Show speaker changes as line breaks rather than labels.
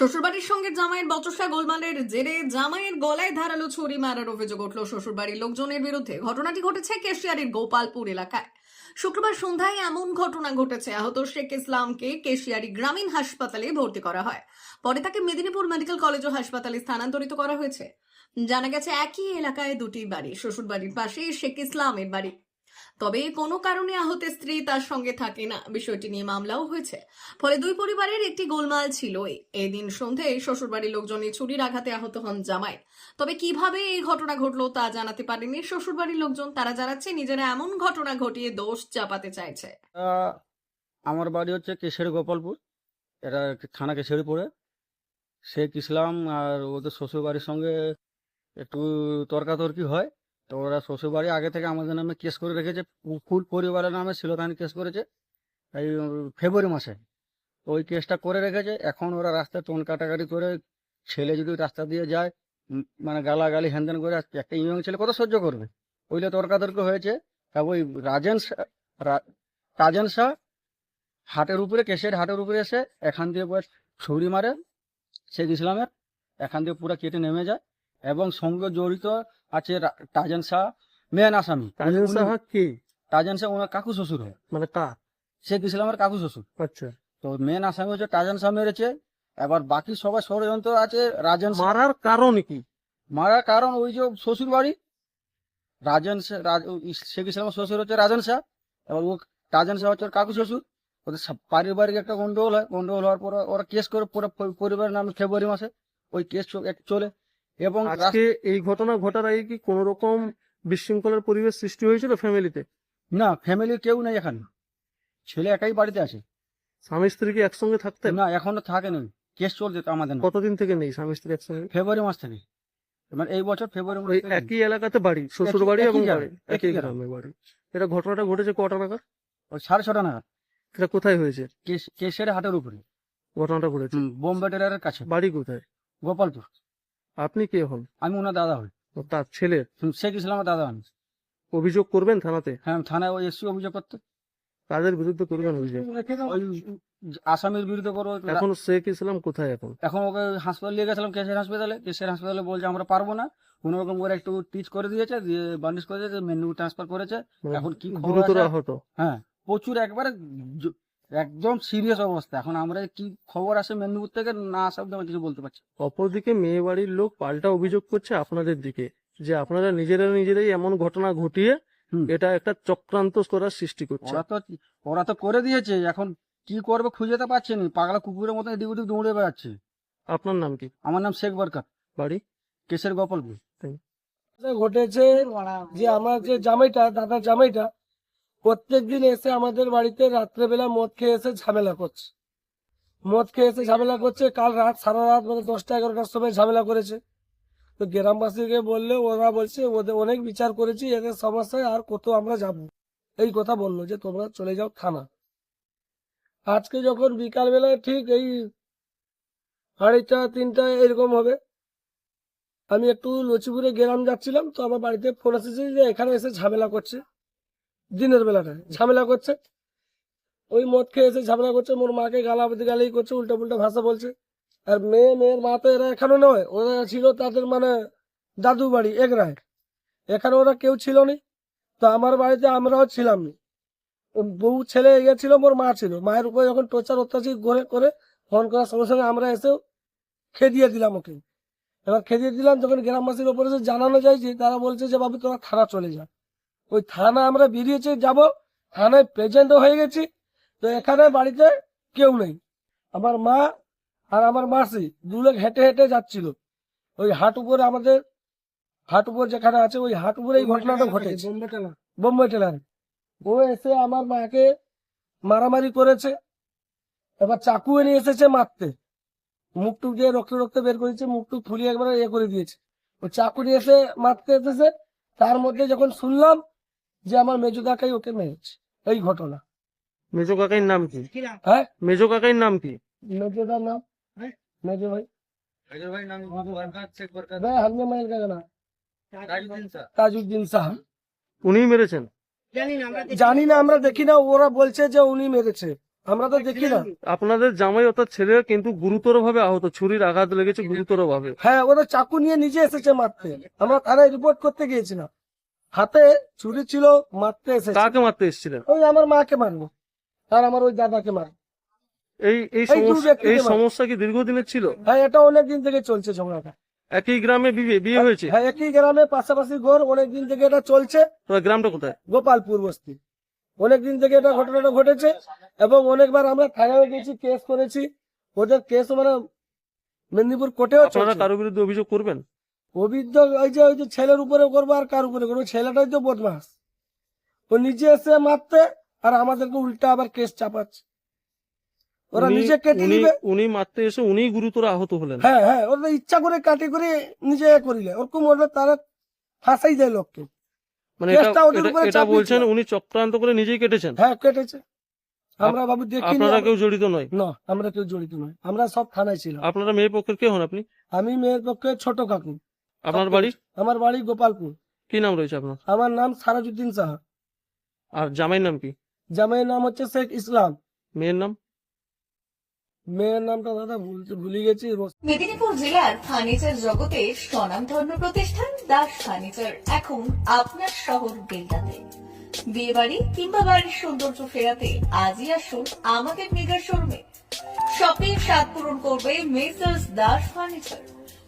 শ্বশুরবাড়ির সঙ্গে জামাইয়ের বচসা গোলমালের জেরে জামাইয়ের গলায় ধারালো ছুরি মারার অভিযোগ উঠল শ্বশুরবাড়ির লোকজনের বিরুদ্ধে। ঘটনাটি ঘটেছে কেশিয়ারির গোপালপুর এলাকায়। শুক্রবার সন্ধ্যায় এমন ঘটনা ঘটেছে। আহত শেখ ইসলামকে কেশিয়ারি গ্রামীণ হাসপাতালে ভর্তি করা হয়। পরে তাকে মেদিনীপুর মেডিকেল কলেজ ও হাসপাতালে স্থানান্তরিত করা হয়েছে। জানা গেছে একই এলাকায় দুটি বাড়ি। শ্বশুরবাড়ির পাশেই শেখ ইসলামের বাড়ি। তবে কোনো কারণে আহত স্ত্রী তার সঙ্গে থাকে না। বিষয়টি নিয়ে মামলাও হয়েছে। ফলে দুই পরিবারের একটি গোলমাল ছিল। এদিন সন্ধ্যায় শ্বশুরবাড়ির লোকজন ছুরির আঘাতে আহত হন জামাই। তবে কীভাবে এই ঘটনা ঘটলো তা জানাতে পারেনি শ্বশুরবাড়ির লোকজন। তারা জানাচ্ছে, নিজেরা এমন ঘটনা ঘটিয়ে দোষ চাপাতে চাইছে।
আমার বাড়ি হচ্ছে কেশরি গোপালপুর। এটা থানা কেশরি পড়ে শেখ ইসলাম আর ওদের শ্বশুর বাড়ির সঙ্গে একটু তর্কাতর্কি হয়। তো ওরা শ্বশুরবাড়ি আগে থেকে আমাদের নামে কেস করে রেখেছে ফুল পরিবারের নামে শিলতানি কেস করেছে, এই ফেব্রুয়ারি মাসে। তো ওই কেসটা করে রেখেছে, এখন ওরা রাস্তায় টোন কাটাকাটি করে ছেলে যদি রাস্তা দিয়ে যায় মানে গালাগালি হ্যান করে একটা ইয়ং ছেলে কত সহ্য করবে? ওইলে তর্কাতর্কি হয়েছে, তা ওই রাজেন রাজেন শাহ হাটের উপরে, কেশের হাটের উপরে এসে এখান দিয়ে ছুরি মারে, শেখ ইসলামের, এখান দিয়ে পুরো কেটে নেমে যায়। এবং সঙ্গে জড়িত আছে তাজেন শাহ মেন আসামি।
তাজিন সাহা কি?
তাজেন শাহ ওনার কাকু শ্বশুর হয়।
মানে কার
শেখ ইসলামের কাকু শ্বশুর।
আচ্ছা।
তো মেন আসামি হচ্ছে তাজেন শাহ মেরেছে। এবার বাকি সবাই ষড়যন্ত্র আছে রাজেন
মারার কারণ কি?
মারার কারণ ওই যে শ্বশুর বাড়ি। রাজেন শাহ- শেখ ইসলামের শ্বশুর হচ্ছে রাজেন শাহ। এবার ও রাজেন শাহ হচ্ছে ওর কাকু শ্বশুর। ওদের পারিবারিক একটা গন্ডগোল হয়। গন্ডগোল হওয়ার পর ওরা কেস করে পুরো পরিবারের নাম ফেব্রুয়ারি মাসে। ওই কেস চলে। এবং
আজকে এই ঘটনা ঘটার আগে কি কোন রকম বিশৃঙ্খলার পরিবেশ সৃষ্টি হয়েছিল ফ্যামিলিতে?
না ফ্যামিলি কেউ নেই এখানে। ছেলে একাই বাড়িতে আছে।
স্বামী স্ত্রী কি একসঙ্গে থাকতেন?
না এখনও থাকে নেই। কেস চলছে তো আমাদের।
কতদিন থেকে নেই স্বামী স্ত্রী একসঙ্গে?
ফেব্রুয়ারি মাস থেকে। মানে এই বছর ফেব্রুয়ারি মাস
ওই
থেকে।
একই এলাকাতে বাড়ি শ্বশুর বাড়ি
একই
এবং
গ্রামে,
বাড়ি?
একই
একই
গ্রামে।
গ্রামে বাড়ি। এটা ঘটনাটা ঘটেছে কটা নাগাদ?
ওই সাড়ে ছটা নাগাদ।
এটা কোথায় হয়েছে?
কেস কেসের হাটের উপরে।
ঘটনাটা ঘটেছে।
বোম্বে টেলারের কাছে।
বাড়ি কোথায়?
গোপালপুর।
আপনি কে হন?
আমি ওনার দাদা হই।
ও তার ছেলে?
হুম, শেখ ইসলামের দাদা আমি
অভিযোগ করবেন থানাতে?
হ্যাঁ থানায় ওই এসছি অভিযোগ করতে।
কাদের বিরুদ্ধে করবেন অভিযোগ?
ওই আসামির বিরুদ্ধে করব
এখন শেখ ইসলাম কোথায় এখন?
এখন ওকে হাসপাতাল নিয়ে গেছিলাম কেসের হাসপাতালে। কেসের হাসপাতালে বলছে আমরা পারব না। কোনো রকম করে একটু টিচ করে দিয়েছে দিয়ে বান্ডিশ করে দিয়েছে মেনু ট্রান্সফার করেছে।
মানে
এখন কি খবর
গুরুতর
আছে?
আহত?
হ্যাঁ প্রচুর একবারে জ- একদম সিরিয়াস অবস্থা। এখন আমরা কি খবর আসে মেদিনীপুর থেকে? না আসা অব্দি আমরা কিছু বলতে পারছি
অপরদিকে মেয়ে বাড়ির লোক পাল্টা অভিযোগ করছে আপনাদের দিকে যে আপনারা নিজেরা নিজেরাই এমন ঘটনা ঘটিয়ে এটা একটা চক্রান্ত করার সৃষ্টি করছে।
ওরা তো ওরা তো করে দিয়েছে এখন কি করবে খুঁজে তো পাচ্ছে না। পাগলা কুকুরের মতো এদিক ওদিক দৌড়ে বেড়াচ্ছে।
আপনার নাম কি?
আমার নাম শেখ বরকার
বাড়ি?
কেসের গোপালপুর।
ঘটেছে যে আমার যে জামাইটা দাদা জামাইটা প্রত্যেকদিন এসে আমাদের বাড়িতে রাত্রেবেলা মদ খেয়ে এসে ঝামেলা করছে। মদ খেয়ে এসে ঝামেলা করছে, কাল রাত সারা রাত মানে দশটা এগারোটার সময় ঝামেলা করেছে। তো গ্রামবাসীকে বললে ওরা বলছে, ওদের অনেক বিচার করেছি, এদের সমস্যায় আর কত আমরা যাব এই কথা বলল যে, তোমরা চলে যাও থানা। আজকে যখন বিকালবেলায় ঠিক এই আড়াইটা, তিনটা এরকম হবে, আমি একটু লচিপুরে গ্রাম যাচ্ছিলাম, তো আমার বাড়িতে ফোন এসেছে যে, এখানে এসে ঝামেলা করছে। দিনের বেলাটায় ঝামেলা করছে। ওই মদ খেয়ে এসে ঝামেলা করছে। মোর মাকে গালাবাদি গালি করছে উল্টা পুল্টা ভাষা বলছে। আর মেয়ে, মেয়ের মা তো এরা এখানে নয়। ওরা ছিল তাদের মানে দাদু বাড়ি, এগরায়। এখানে ওরা কেউ ছিল না। তো আমার বাড়িতে আমরাও ছিলাম না। বউ ছেলে ছিল, মোর মা ছিল। মায়ের উপরে যখন টর্চার, অত্যাচার করে করে ফোন করার সঙ্গে সঙ্গে আমরা এসেও খেদিয়ে দিলাম ওকে। এবার খেদিয়ে দিলাম, যখন গ্রামবাসীর ওপরে যে জানানো যাইছে তারা বলছে যে, বাবু, তোরা থানা চলে যা। ওই থানা আমরা বেরিয়েছি যাব। থানায় প্রেজেন্টও হয়ে গেছি। তো এখানে বাড়িতে কেউ নেই। আমার মা আর আমার মাসি দু লোক হেঁটে হেঁটে যাচ্ছিল। ওই হাট উপরে আমাদের হাট উপর যেখানে আছে ওই হাট উপরে এই ঘটনাটা ঘটেছে। বোম্বে টেলার। ও এসে আমার মাকে মারামারি করেছে। এবার চাকু এনে এসেছে মারতে। মুখ টুক দিয়ে রক্ত রক্ত বের করেছে মুখ টুক ফুলিয়ে একবার ইয়ে করে দিয়েছে। ও চাকু নিয়ে এসে মারতে এসেছে। তার মধ্যে যখন শুনলাম যে আমার মেজু কাকাই ওকে মেরেছে। এই ঘটনা।
মেজো কাকাইর নাম কি?
হ্যাঁ?
মেজো কাকাইর নাম কি?
মেজুদার নাম? মেজু ভাই। ভাই হামনে মায়ের কাকা না। তাজউদ্দিন সাহা
উনিই মেরেছেন?
জানি না আমরা দেখি। না ওরা বলছে যে উনি মেরেছে। আমরা তো দেখি না।
আপনাদের জামাই অর্থাৎ ছেলে কিন্তু গুরুতর ভাবে আহত। ছুরির আঘাত লেগেছে গুরুতর ভাবে
হ্যাঁ ওরা চাকু নিয়ে নিজে এসেছে মারতে। আমরা থানায় রিপোর্ট করতে গিয়েছিলাম। হাতে ছুরি ছিল মারতে এসেছে।
কাকে মারতে এসেছিলেন?
ওই আমার মাকে মারবো। আর আমার ওই দাদাকে মারবো।
এই এই সমস্যা এই সমস্যা কি দীর্ঘদিনের ছিল?
হ্যাঁ এটা অনেক দিন থেকে চলছে ঝগড়াটা।
একই গ্রামে বিয়ে বিয়ে হয়েছে?
হ্যাঁ একই গ্রামে পাশাপাশি ঘর অনেক দিন থেকে এটা চলছে।
গ্রামটা কোথায়?
গোপালপুর বস্তি। অনেক দিন থেকে এটা ঘটনাটা ঘটেছে এবং অনেকবার আমরা থানায় গেছি কেস করেছি। ওদের কেস মানে মেদিনীপুর কোর্টেও
আপনারা
চলছে।
কারোর বিরুদ্ধে অভিযোগ করবেন?
ওই যে ওই যে ছেলের উপরে করব আর কার উপরে করব? ছেলেটাই তো বদমাস। ও নিজে এসে মারতে আর আমাদেরকে উল্টা আবার কেস চাপাচ্ছে। ওরা নিজে কেটে নিবে।
উনি মারতে এসে উনি গুরুতর আহত হলেন।
হ্যাঁ হ্যাঁ ওরা ইচ্ছা করে কাটি করে নিজে করিলে। ওরকম ওরা তারা ফাঁসাই দেয় লোককে।
মানে এটা বলছেন উনি চক্রান্ত করে নিজেই কেটেছেন?
হ্যাঁ কেটেছে। আমরা বাবু দেখিনি
আপনারা কেউ জড়িত নয়?
না আমরা কেউ জড়িত নয়। আমরা সব থানায় ছিলাম।
আপনারা মেয়ের পক্ষের কে হন আপনি?
আমি মেয়ের পক্ষে ছোট কাকু।
আপনার বাড়ি?
আমার বাড়ি গোপালপুর।
কি নাম রয়েছে আপনার?
আমার নাম সারাজুদ্দিন সাহা।
আর জামাইয়ের নাম কি?
জামাইয়ের নাম হচ্ছে শেখ ইসলাম।
মেয়ের নাম?
মেয়ের নামটা দাদা বলতে ভুলে গেছি
মেদিনীপুর জেলার ফার্নিচার জগতে স্বনামধন্য প্রতিষ্ঠান দাস ফার্নিচার। এখন আপনার শহর বেলদাতে বিয়ে বাড়ি কিংবা বাড়ির সৌন্দর্য ফেরাতে আজই আসুন আমাদের মেগা শোরুমে। শপিং স্বাদ পূরণ করবে মেসার্স দাস ফার্নিচার।